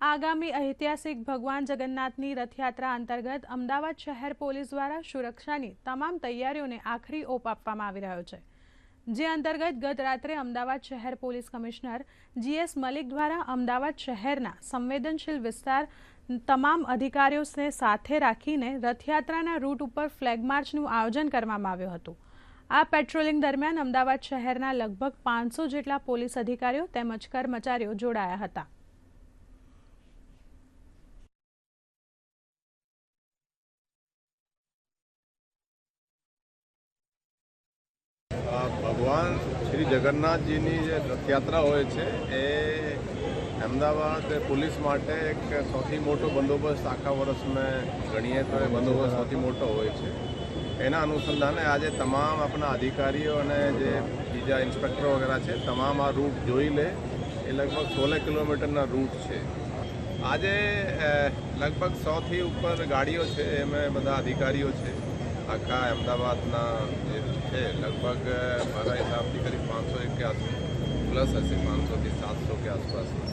આગામી ઐતિહાસિક ભગવાન જગન્નાથની રથયાત્રા અંતર્ગત અમદાવાદ શહેર પોલીસ દ્વારા સુરક્ષાની તમામ તૈયારીઓને આખરી ઓપ આપવામાં આવી રહ્યો છે. જે અંતર્ગત ગત રાત્રે અમદાવાદ શહેર પોલીસ કમિશનર જીએસ મલિક દ્વારા અમદાવાદ શહેરના સંવેદનશીલ વિસ્તાર તમામ અધિકારીઓને સાથે રાખીને રથયાત્રાના રૂટ ઉપર ફ્લેગ માર્ચનું આયોજન કરવામાં આવ્યું હતું. આ પેટ્રોલિંગ દરમિયાન અમદાવાદ શહેરના લગભગ પાંચસો જેટલા પોલીસ અધિકારીઓ તેમજ કર્મચારીઓ જોડાયા હતા આ ભગવાન શ્રી જગન્નાથજીની જે રથયાત્રા હોય છે, એ અમદાવાદ પોલીસ માટે એક સૌથી મોટો બંદોબસ્ત આખા વર્ષમાં ગણીએ તો એ બંદોબસ્ત સૌથી મોટો હોય છે. એના અનુસંધાને આજે તમામ આપણા અધિકારીઓ અને જે બીજા ઇન્સ્પેક્ટરો વગેરે છે, તમામ આ રૂટ જોઈ લે, એ લગભગ સોળ કિલોમીટરના રૂટ છે. આજે લગભગ સોથી ઉપર ગાડીઓ છે, એમાં બધા અધિકારીઓ છે. આખા અમદાવાદના જે છે, લગભગ મારા હિસાબથી કરીબ પાંચસો એક કે આસપાસ પ્લસ હશે પાંચસોથી સાતસો કે આસપાસ.